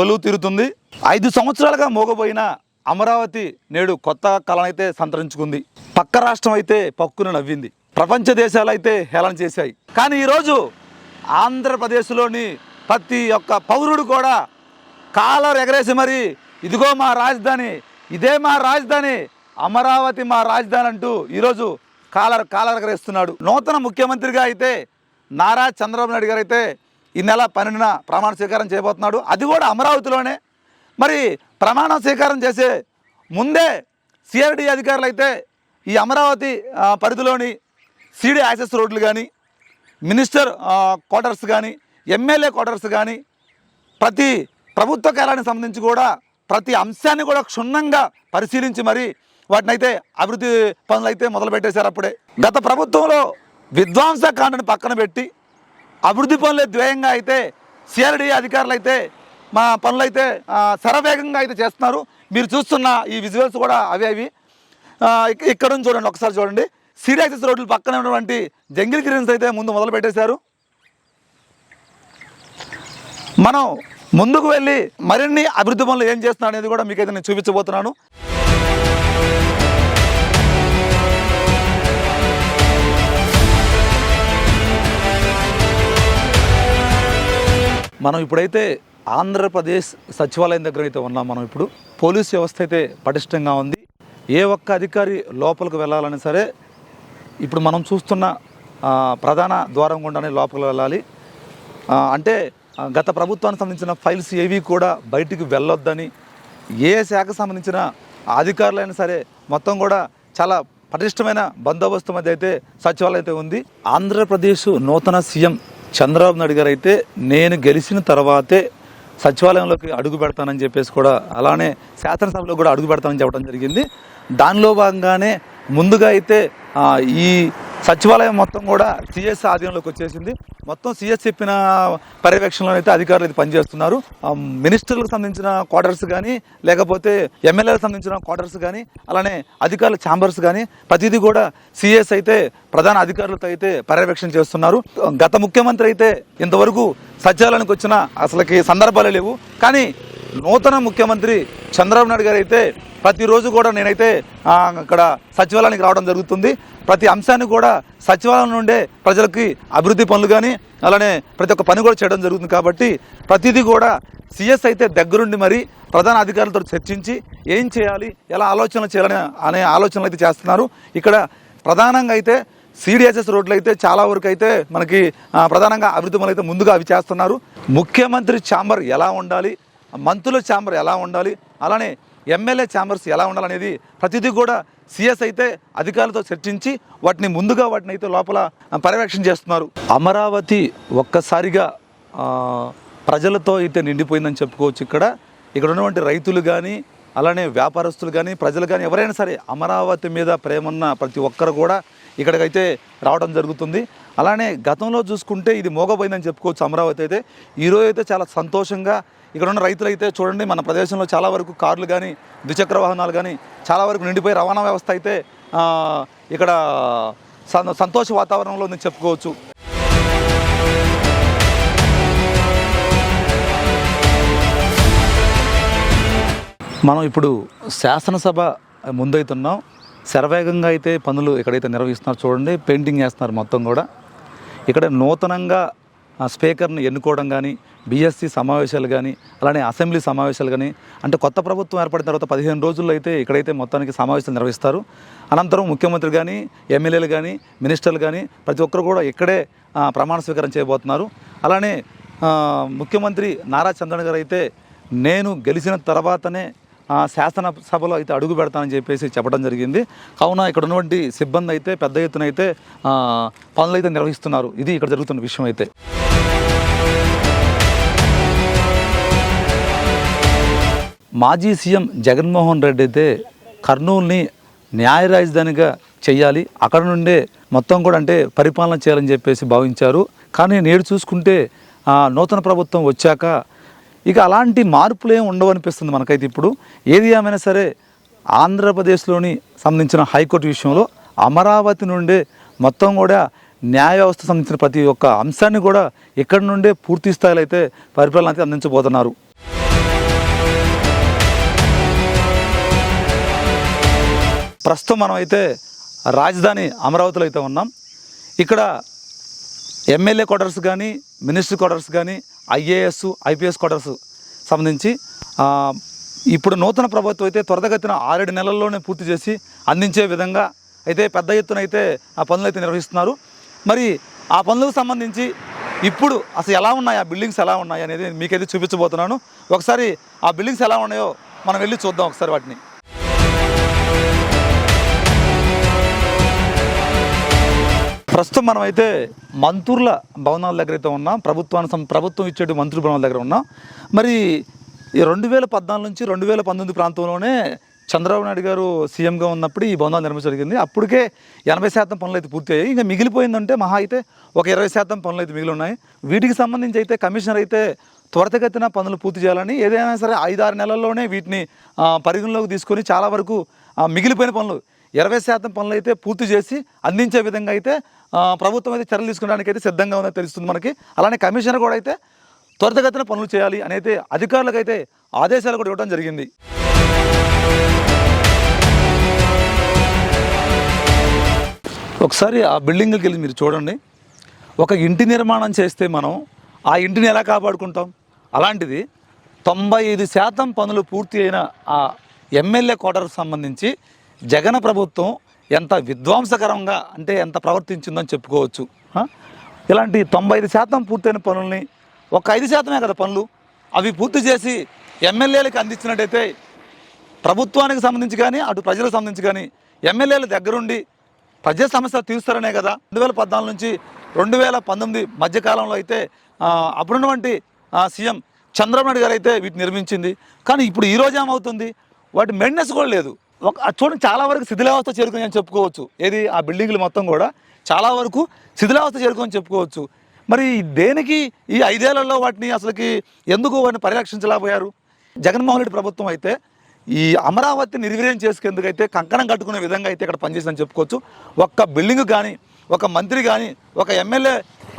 కొలువు తీరుతుంది. ఐదు సంవత్సరాలుగా మోగబోయిన అమరావతి నేడు కొత్త కళనైతే సంతరించుకుంది. పక్క రాష్ట్రం అయితే పక్కున నవ్వింది. ప్రపంచ దేశాలు అయితే హేళన చేశాయి. కానీ ఈరోజు ఆంధ్రప్రదేశ్లోని ప్రతి ఒక్క పౌరుడు కూడా కాలర్ ఎగరేసి మరి ఇదిగో మా రాజధాని ఇదే మా రాజధాని అమరావతి మా రాజధాని అంటూ ఈరోజు కాలర్ కాలర్ ఎగరేస్తున్నాడు. నూతన ముఖ్యమంత్రిగా అయితే నారా చంద్రబాబు నాయుడు గారు అయితే ఈ నెల పన్నెండున ప్రమాణ స్వీకారం చేయబోతున్నాడు. అది కూడా అమరావతిలోనే. మరి ప్రమాణ స్వీకారం చేసే ముందే సిఆర్డి అధికారులు అయితే ఈ అమరావతి పరిధిలోని సిడి యాక్సెస్ రోడ్లు కానీ మినిస్టర్ క్వార్టర్స్ కానీ ఎమ్మెల్యే క్వార్టర్స్ కానీ ప్రతి ప్రభుత్వ కాలానికి సంబంధించి కూడా ప్రతి అంశాన్ని కూడా క్షుణ్ణంగా పరిశీలించి మరి వాటిని అయితే అభివృద్ధి పనులు అయితే మొదలుపెట్టేశారు అప్పుడే. గత ప్రభుత్వంలో విధ్వంస కాండని పక్కన పెట్టి అభివృద్ధి పనులే ద్వేయంగా అయితే సిఆర్డి అధికారులు అయితే మా పనులు అయితే శరవేగంగా అయితే చేస్తున్నారు. మీరు చూస్తున్న ఈ విజువల్స్ కూడా అవే అవి. ఇక్కడ నుంచి చూడండి ఒకసారి చూడండి. సీరియాక్సిస్ రోడ్లు పక్కన ఉన్నటువంటి జంగిల్ గ్రీన్స్ అయితే ముందు మొదలు పెట్టేశారు. మనం ముందుకు వెళ్ళి మరిన్ని అభివృద్ధి పనులు ఏం చేస్తున్నా అనేది కూడా మీకైతే నేను చూపించబోతున్నాను. మనం ఇప్పుడైతే ఆంధ్రప్రదేశ్ సచివాలయం దగ్గర అయితే ఉన్నాం మనం ఇప్పుడు. పోలీస్ వ్యవస్థ అయితే పటిష్టంగా ఉంది. ఏ ఒక్క అధికారి లోపలికి వెళ్ళాలని సరే ఇప్పుడు మనం చూస్తున్న ప్రధాన ద్వారం గుండానే లోపలికి వెళ్ళాలి. అంటే గత ప్రభుత్వానికి సంబంధించిన ఫైల్స్ ఏవి కూడా బయటికి వెళ్ళొద్దని ఏ శాఖకు సంబంధించిన అధికారులైనా సరే మొత్తం కూడా చాలా పటిష్టమైన బందోబస్తు మధ్య అయితే సచివాలయం అయితే ఉంది. ఆంధ్రప్రదేశ్ నూతన సీఎం చంద్రబాబు నాయుడు గారు అయితే నేను గెలిచిన తర్వాతే సచివాలయంలోకి అడుగు పెడతానని చెప్పేసి కూడా అలానే శాసనసభలో కూడా అడుగు పెడతానని చెప్పడం జరిగింది. దానిలో భాగంగానే ముందుగా అయితే ఈ సచివాలయం మొత్తం కూడా సిఎస్ ఆధీనంలోకి వచ్చేసింది. మొత్తం సిఎస్ చెప్పిన పర్యవేక్షణలో అయితే అధికారులు అయితే పనిచేస్తున్నారు. మినిస్టర్లకు సంబంధించిన క్వార్టర్స్ కానీ లేకపోతే ఎమ్మెల్యేలకు సంబంధించిన క్వార్టర్స్ కానీ అలానే అధికారుల ఛాంబర్స్ కానీ ప్రతిదీ కూడా సిఎస్ అయితే ప్రధాన అధికారులతో అయితే పర్యవేక్షణ చేస్తున్నారు. గత ముఖ్యమంత్రి అయితే ఇంతవరకు సచివాలయానికి వచ్చిన అసలుకి సందర్భాలే లేవు. కానీ నూతన ముఖ్యమంత్రి చంద్రబాబు నాయుడు గారు అయితే ప్రతిరోజు కూడా నేనైతే ఇక్కడ అక్కడ సచివాలయానికి రావడం జరుగుతుంది. ప్రతి అంశాన్ని కూడా సచివాలయం నుండే ప్రజలకి అభివృద్ధి పనులు కానీ అలానే ప్రతి ఒక్క పని కూడా చేయడం జరుగుతుంది కాబట్టి ప్రతిదీ కూడా సిఎస్ అయితే దగ్గరుండి మరి ప్రధాన అధికారులతో చర్చించి ఏం చేయాలి ఎలా ఆలోచనలు చేయాలని అనే ఆలోచనలు అయితే చేస్తున్నారు. ఇక్కడ ప్రధానంగా అయితే సిడిఎస్ఎస్ రోడ్లు అయితే చాలా వరకు అయితే మనకి ప్రధానంగా అభివృద్ధి పనులు అయితే ముందుగా అవి చేస్తున్నారు. ముఖ్యమంత్రి ఛాంబర్ ఎలా ఉండాలి మంత్రుల ఛాంబర్ ఎలా ఉండాలి అలానే ఎమ్మెల్యే ఛాంబర్స్ ఎలా ఉండాలనేది ప్రతిదీ కూడా సిఎస్ అయితే అధికారులతో చర్చించి వాటిని ముందుగా వాటిని అయితే లోపల పర్యవేక్షణ చేస్తున్నారు. అమరావతి ఒక్కసారిగా ప్రజలతో అయితే నిండిపోయిందని చెప్పుకోవచ్చు ఇక్కడ. ఇక్కడ ఉన్నటువంటి రైతులు కానీ అలానే వ్యాపారస్తులు కానీ ప్రజలు కానీ ఎవరైనా సరే అమరావతి మీద ప్రేమన్న ప్రతి ఒక్కరు కూడా ఇక్కడికైతే రావడం జరుగుతుంది. అలానే గతంలో చూసుకుంటే ఇది మోగపోయిందని చెప్పుకోవచ్చు అమరావతి అయితే. ఈరోజు అయితే చాలా సంతోషంగా ఇక్కడ ఉన్న రైతులు అయితే చూడండి మన ప్రదేశంలో చాలా వరకు కార్లు కానీ ద్విచక్ర వాహనాలు కానీ చాలా వరకు నిండిపోయి రవాణా వ్యవస్థ అయితే ఇక్కడ సంతోష వాతావరణంలో ఉందని చెప్పుకోవచ్చు. మనం ఇప్పుడు శాసనసభ ముందైతున్నాం. శరవేగంగా అయితే పనులు ఎక్కడైతే నిర్వహిస్తున్నారు చూడండి పెయింటింగ్ వేస్తున్నారు మొత్తం కూడా. ఇక్కడ నూతనంగా స్పీకర్ని ఎన్నుకోవడం కానీ బీఎస్సీ సమావేశాలు కానీ అలానే అసెంబ్లీ సమావేశాలు కానీ అంటే కొత్త ప్రభుత్వం ఏర్పడిన తర్వాత పదిహేను రోజుల్లో అయితే ఇక్కడైతే మొత్తానికి సమావేశాలు నిర్వహిస్తారు. అనంతరం ముఖ్యమంత్రి కానీ ఎమ్మెల్యేలు కానీ మినిస్టర్లు కానీ ప్రతి ఒక్కరు కూడా ఇక్కడే ప్రమాణ స్వీకారం చేయబోతున్నారు. అలానే ముఖ్యమంత్రి నారా చంద్రబాబు గారు అయితే నేను గెలిచిన తర్వాతనే శాసనసభలో శాసన సభలో అయితే అడుగు పెడతానని చెప్పేసి చెప్పడం జరిగింది. కావున ఇక్కడ ఉన్నటువంటి సిబ్బంది అయితే పెద్ద ఎత్తున అయితే పనులు అయితే నిర్వహిస్తున్నారు. ఇది ఇక్కడ జరుగుతున్న విషయం అయితే. మాజీ సీఎం జగన్మోహన్ రెడ్డి అయితే కర్నూలుని న్యాయ రాజధానిగా చేయాలి. అక్కడ నుండే మొత్తం కూడా అంటే పరిపాలన చేయాలని చెప్పేసి భావించారు. కానీ నేడు చూసుకుంటే నూతన ప్రభుత్వం వచ్చాక ఇక అలాంటి మార్పులు ఏమి ఉండవు అనిపిస్తుంది మనకైతే ఇప్పుడు. ఏది ఏమైనా సరే ఆంధ్రప్రదేశ్లోని సంబంధించిన హైకోర్టు విషయంలో అమరావతి నుండే మొత్తం కూడా న్యాయ వ్యవస్థ సంబంధించిన ప్రతి ఒక్క అంశాన్ని కూడా ఇక్కడి నుండే పూర్తి స్థాయిలో అయితే పరిపాలన అయితే అందించబోతున్నారు. ప్రస్తుతం మనం అయితే రాజధాని అమరావతిలో అయితే ఉన్నాం. ఇక్కడ ఎమ్మెల్యే క్వార్టర్స్ కానీ మినిస్టర్ క్వార్టర్స్ కానీ ఐఏఎస్ ఐపీఎస్ క్వార్టర్స్ సంబంధించి ఇప్పుడు నూతన ప్రభుత్వం అయితే త్వరతగతిన ఆరేడు నెలల్లోనే పూర్తి చేసి అందించే విధంగా అయితే పెద్ద ఎత్తున అయితే ఆ పనులు అయితే నిర్వహిస్తున్నారు. మరి ఆ పనులకు సంబంధించి ఇప్పుడు అసలు ఎలా ఉన్నాయి? ఆ బిల్డింగ్స్ ఎలా ఉన్నాయి? అనేది మీకైతే చూపించబోతున్నాను. ఒకసారి ఆ బిల్డింగ్స్ ఎలా ఉన్నాయో మనం వెళ్ళి చూద్దాం ఒకసారి వాటిని. ప్రస్తుతం మనమైతే మంత్రుల భవనాల దగ్గర అయితే ఉన్నాం. ప్రభుత్వానికి ప్రభుత్వం ఇచ్చే మంత్రుల భవనాల దగ్గర ఉన్నాం. మరి ఈ రెండు వేల పద్నాలుగు నుంచి రెండు వేల పంతొమ్మిది ప్రాంతంలోనే చంద్రబాబు నాయుడు గారు సీఎంగా ఉన్నప్పుడు ఈ భవనాలు నిర్మించడం జరిగింది. అప్పటికే ఎనభై శాతం పనులు అయితే పూర్తి అయ్యాయి. ఇంకా మిగిలిపోయిందంటే మహా అయితే ఒక ఇరవై శాతం పనులు అయితే మిగిలి ఉన్నాయి వీటికి సంబంధించి అయితే కమిషనర్ అయితే త్వరితగతిన పనులు పూర్తి చేయాలని ఏదైనా సరే ఐదారు నెలల్లోనే వీటిని పరిగణలోకి తీసుకొని చాలా వరకు మిగిలిపోయిన పనులు ఇరవై శాతం పనులు అయితే పూర్తి చేసి అందించే విధంగా అయితే ప్రభుత్వం అయితే చర్యలు తీసుకోవడానికి అయితే సిద్ధంగా ఉందని తెలుస్తుంది మనకి. అలానే కమిషనర్ కూడా అయితే త్వరితగతిన పనులు చేయాలి అనేది అధికారులకు అయితే ఆదేశాలు కూడా ఇవ్వడం జరిగింది. ఒకసారి ఆ బిల్డింగ్కి వెళ్ళి మీరు చూడండి. ఒక ఇంటి నిర్మాణం చేస్తే మనం ఆ ఇంటిని ఎలా కాపాడుకుంటాం? అలాంటిది తొంభై ఐదు శాతం పనులు పూర్తి అయిన ఆ ఎమ్మెల్యే క్వార్టర్కి సంబంధించి జగన్ ప్రభుత్వం ఎంత విధ్వంసకరంగా అంటే ఎంత ప్రవర్తించిందని చెప్పుకోవచ్చు. ఇలాంటి తొంభై ఐదు శాతం పూర్తయిన పనుల్ని ఒక ఐదు శాతమే కదా పనులు. అవి పూర్తి చేసి ఎమ్మెల్యేలకు అందించినట్టయితే ప్రభుత్వానికి సంబంధించి కానీ అటు ప్రజలకు సంబంధించి కానీ ఎమ్మెల్యేల దగ్గరుండి ప్రజా సమస్యలు తీరుస్తారనే కదా. రెండు వేల పద్నాలుగు నుంచి రెండు వేల పంతొమ్మిది మధ్యకాలంలో అయితే అప్పుడున్నటువంటి సీఎం చంద్రబాబు నాయుడు గారు అయితే వీటిని నిర్మించింది. కానీ ఇప్పుడు ఈ రోజు ఏమవుతుంది? వాటి మెయింటెనెన్స్ కూడా లేదు. ఒక చూడండి చాలా వరకు శిథిలావస్థ చేరుకుని అని చెప్పుకోవచ్చు. ఏది? ఆ బిల్డింగ్లు మొత్తం కూడా చాలా వరకు శిథిలావస్థ చేరుకొని చెప్పుకోవచ్చు. మరి దేనికి ఈ ఐదేళ్ళలో వాటిని అసలుకి ఎందుకు వాటిని పరిరక్షించలేకపోయారు? జగన్మోహన్ రెడ్డి ప్రభుత్వం అయితే ఈ అమరావతి నిర్వీర్యం చేసుకేందుకైతే కంకణం కట్టుకునే విధంగా అయితే ఇక్కడ పనిచేసిందని చెప్పుకోవచ్చు. ఒక్క బిల్డింగ్ కానీ ఒక మంత్రి కానీ ఒక ఎమ్మెల్యే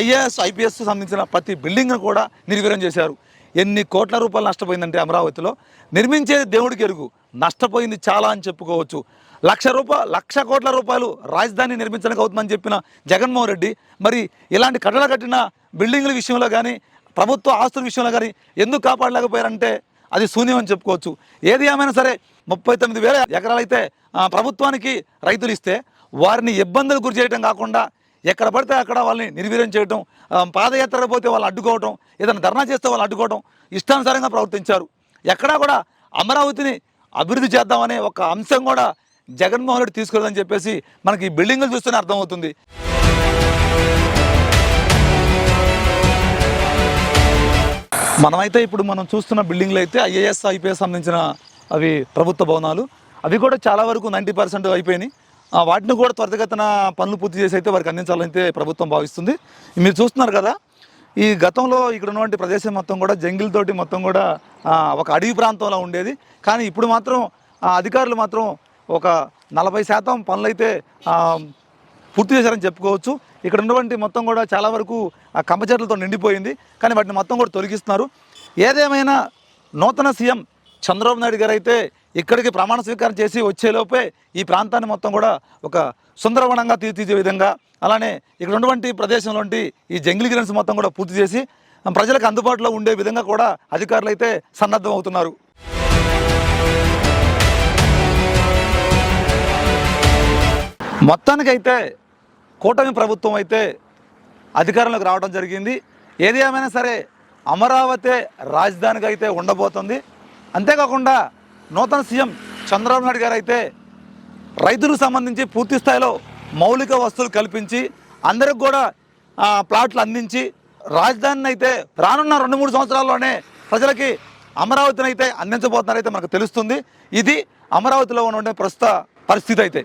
ఐఏఎస్ ఐపీఎస్ సంబంధించిన ప్రతి బిల్డింగ్ను కూడా నిర్వీర్యం చేశారు. ఎన్ని కోట్ల రూపాయలు నష్టపోయిందంటే అమరావతిలో. నిర్మించేది దేవుడికి ఎరుగు. నష్టపోయింది చాలా అని చెప్పుకోవచ్చు. లక్ష రూపాయలు లక్ష కోట్ల రూపాయలు రాజధాని నిర్మించడానికి అవుతుందని చెప్పిన జగన్మోహన్ రెడ్డి మరి ఇలాంటి కట్టడ కట్టిన బిల్డింగ్ల విషయంలో కానీ ప్రభుత్వ ఆస్తుల విషయంలో కానీ ఎందుకు కాపాడలేకపోయారంటే అది శూన్యం అని చెప్పుకోవచ్చు. ఏది ఏమైనా సరే ముప్పై తొమ్మిది వేల ఎకరాలు అయితే ప్రభుత్వానికి రైతులు ఇస్తే వారిని ఇబ్బందులు గురి చేయడం కాకుండా ఎక్కడ పడితే అక్కడ వాళ్ళని నిర్వీర్యం చేయడం పాదయాత్ర పోతే వాళ్ళు అడ్డుకోవడం ఏదైనా ధర్నా చేస్తే వాళ్ళు అడ్డుకోవడం ఇష్టానుసారంగా ప్రవర్తించారు. ఎక్కడా కూడా అమరావతిని అభివృద్ధి చేద్దామనే ఒక అంశం కూడా జగన్మోహన్ రెడ్డి తీసుకురదని చెప్పేసి మనకి ఈ బిల్డింగ్లు చూస్తేనే అర్థమవుతుంది. మనమైతే ఇప్పుడు మనం చూస్తున్న బిల్డింగ్లు అయితే ఐఏఎస్ ఐపీఎస్ సంబంధించిన అవి ప్రభుత్వ భవనాలు. అవి కూడా చాలా వరకు నైంటీ పర్సెంట్ అయిపోయినాయి. వాటిని కూడా త్వరితగతిన పనులు పూర్తి చేసి అయితే వారికి అందించాలైతే ప్రభుత్వం భావిస్తుంది. మీరు చూస్తున్నారు కదా ఈ గతంలో ఇక్కడ ఉన్నటువంటి ప్రదేశం మొత్తం కూడా జంగిల్ తోటి మొత్తం కూడా ఒక అడవి ప్రాంతంలో ఉండేది. కానీ ఇప్పుడు మాత్రం అధికారులు మాత్రం ఒక నలభై శాతం పనులైతే పూర్తి చేశారని చెప్పుకోవచ్చు. ఇక్కడ ఉన్నటువంటి మొత్తం కూడా చాలా వరకు ఆ కంప చెట్లతో నిండిపోయింది. కానీ వాటిని మొత్తం కూడా తొలగిస్తున్నారు. ఏదేమైనా నూతన సీఎం చంద్రబాబు నాయుడు గారు అయితే ఇక్కడికి ప్రమాణ స్వీకారం చేసి వచ్చేలోపే ఈ ప్రాంతాన్ని మొత్తం కూడా ఒక సుందరవనంగా తీర్చిదే విధంగా అలానే ఇక్కడ ఉన్నటువంటి ప్రదేశంలోంటి ఈ జంగిల్ గ్రీన్స్ మొత్తం కూడా పూర్తి చేసి ప్రజలకు అందుబాటులో ఉండే విధంగా కూడా అధికారులు అయితే సన్నద్ధం అవుతున్నారు మొత్తానికైతే కూటమి ప్రభుత్వం అయితే అధికారంలోకి రావడం జరిగింది. ఏది ఏమైనా సరే అమరావతి రాజధానిగా అయితే ఉండబోతుంది. అంతేకాకుండా నూతన సీఎం చంద్రబాబు నాయుడు గారు అయితే రైతులకు సంబంధించి పూర్తి స్థాయిలో మౌలిక వస్తువులు కల్పించి అందరికి కూడా ప్లాట్లు అందించి రాజధానిని అయితే రానున్న రెండు మూడు సంవత్సరాల్లోనే ప్రజలకి అమరావతిని అయితే అందించబోతున్నారైతే మనకు తెలుస్తుంది. ఇది అమరావతిలో ఉన్న ప్రస్తుత పరిస్థితి అయితే.